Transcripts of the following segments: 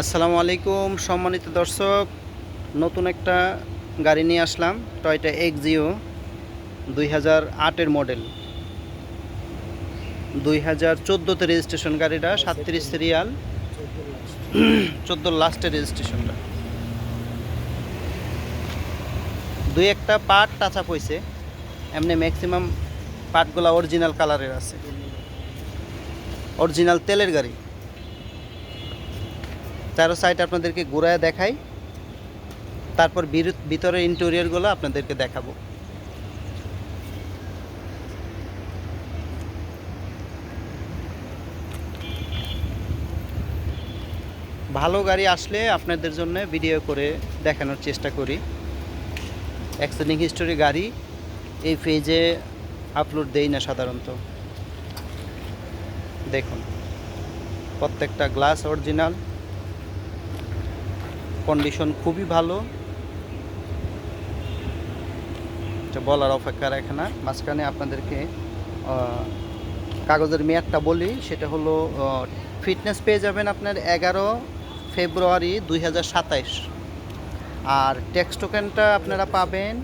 আসসালামু আলাইকুম, সম্মানিত দর্শক, নতুন একটা গাড়ি নিয়ে আসলাম টয়টা এক্সিও দুই হাজার আটের মডেল দুই হাজার চোদ্দোতে রেজিস্ট্রেশন গাড়িটা, সাতত্রিশ সিরিয়াল চোদ্দ লাস্টের রেজিস্ট্রেশনটা দুই একটা পার্ট টাচ হয়েছে এমনি ম্যাক্সিমাম পার্টগুলো অরিজিনাল কালারের আছে। অরিজিনাল তেলের গাড়ি। চারো সাইড আপনাদেরকে ঘুরায় দেখাই। তারপর ভিতরের ইন্টেরিয়রগুলো আপনাদেরকে দেখাবো। ভালো গাড়ি আসলে আপনাদের জন্য ভিডিও করে দেখানোর চেষ্টা করি। অ্যাক্সিডেন্ট হিস্টোরি গাড়ি, এই পেজে আপলোড দেই না সাধারণত। দেখুন, প্রত্যেকটা গ্লাস অরিজিনাল কন্ডিশন খুবই ভালো। এটা বলার অপেক্ষা রাখে না। মাঝখানে আপনাদেরকে কাগজের মেয়াদটা বলি, সেটা হলো ফিটনেস পেয়ে যাবেন আপনার এগারো ফেব্রুয়ারি দুই আর ট্যাক্স টোকেনটা আপনারা পাবেন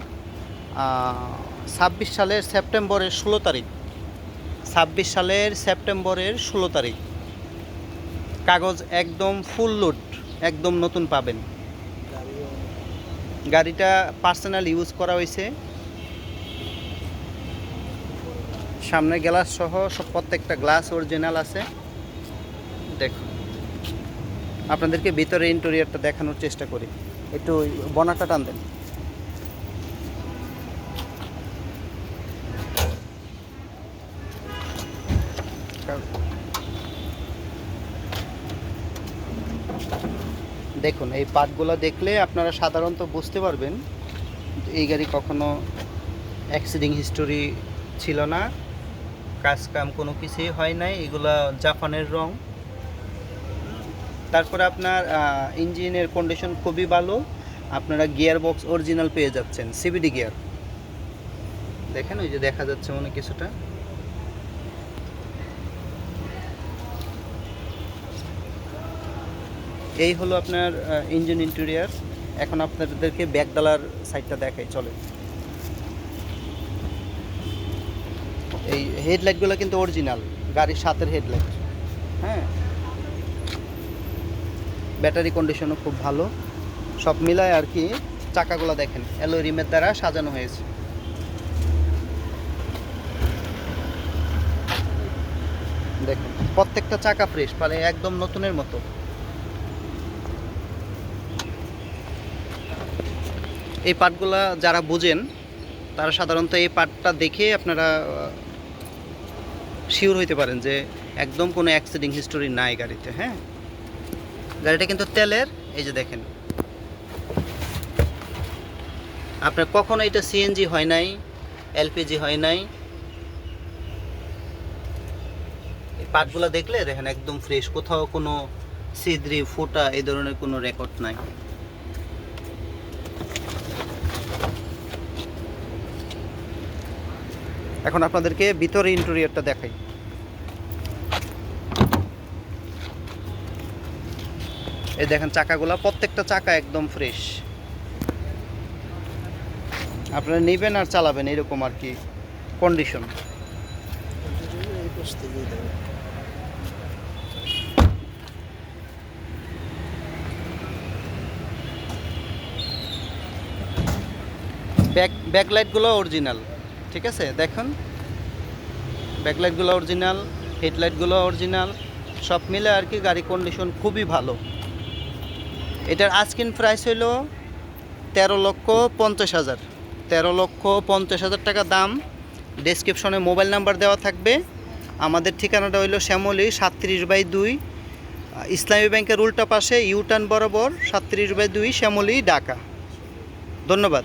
ছাব্বিশ সালের সেপ্টেম্বরের ষোলো তারিখ। ছাব্বিশ সালের সেপ্টেম্বরের ষোলো তারিখ। কাগজ একদম ফুল লোড একদম নতুন পাবেন। গাড়িটা পার্সোনাল ইউজ করা হয়েছে। সামনে গ্লাস সহ সব প্রত্যেকটা গ্লাস অরিজিনাল আছে। দেখুন। আপনাদেরকে ভিতরে ইন্টেরিয়রটা দেখানোর চেষ্টা করি। একটু বনাটা টান দেন। দেখুন, এই পার্টগুলো দেখলে আপনারা সাধারণত বুঝতে পারবেন এই গাড়ি কখনো অ্যাক্সিডেন্ট হিস্টোরি ছিল না, কাজ কাম কোনো কিছুই হয় নাই, এগুলা জাপানের রং। তারপরে আপনার ইঞ্জিনের কন্ডিশন খুবই ভালো, আপনারা গিয়ার বক্স অরিজিনাল পেয়ে যাচ্ছেন সিবিডি গিয়ার দেখেন, ওই যে দেখা যাচ্ছে মনে কিছুটা। এই হলো আপনার ইঞ্জিন ইন্টেরিয়ার এখন আপনাদেরকে ব্যাকডালার সাইডটা দেখাই চলে এই হেডলাইটগুলো কিন্তু অরিজিনাল গাড়ির সাথের হেডলাইট হ্যাঁ। ব্যাটারি কন্ডিশনও খুব ভালো। সব মিলায় আর কি, চাকাগুলো দেখেন অ্যালো রিমের দ্বারা সাজানো হয়েছে। দেখুন, প্রত্যেকটা চাকা ফ্রেশ মানে একদম নতুনের মতো। এই পার্টগুলা যারা বুঝেন, তারা সাধারণত এই পার্টটা দেখে আপনারা শিওর হইতে পারেন যে একদম কোনো অ্যাক্সিডেন্ট হিস্টোরি নাই গাড়িতে হ্যাঁ? গাড়িটা কিন্তু তেলের, এই যে দেখেন। আপনার কখনো এটা সিএনজি হয় নাই এলপিজি হয় নাই। এই পার্টগুলো দেখলে দেখেন একদম ফ্রেশ কোথাও কোনো ছিদ্রি, ফোটা এই ধরনের কোনো রেকর্ড নাই। এখন আপনাদেরকে ভিতরে ইন্টেরিয়রটা দেখাই। এই দেখেন চাকাগুলো, প্রত্যেকটা চাকা একদম ফ্রেশ আপনারা নেবেন আর চালাবেন, এরকম আর কি কন্ডিশন ব্যাক ব্যাকলাইটগুলো অরিজিনাল ঠিক আছে? দেখুন। ব্যাকলাইটগুলো অরিজিনাল, হেডলাইটগুলো অরিজিনাল, সব মিলে আর কি গাড়ি কন্ডিশন খুবই ভালো। এটার আজকিন প্রাইস হইল তেরো লক্ষ পঞ্চাশ হাজার। তেরো লক্ষ পঞ্চাশ হাজার টাকা দাম। ডেসক্রিপশনে মোবাইল নাম্বার দেওয়া থাকবে। আমাদের ঠিকানাটা হইল শ্যামলী সাতত্রিশ বাই দুই। ইসলামী ব্যাংকের উল্টা পাশে ইউটার্ন বরাবর সাতত্রিশ বাই দুই, শ্যামলী, ঢাকা। ধন্যবাদ।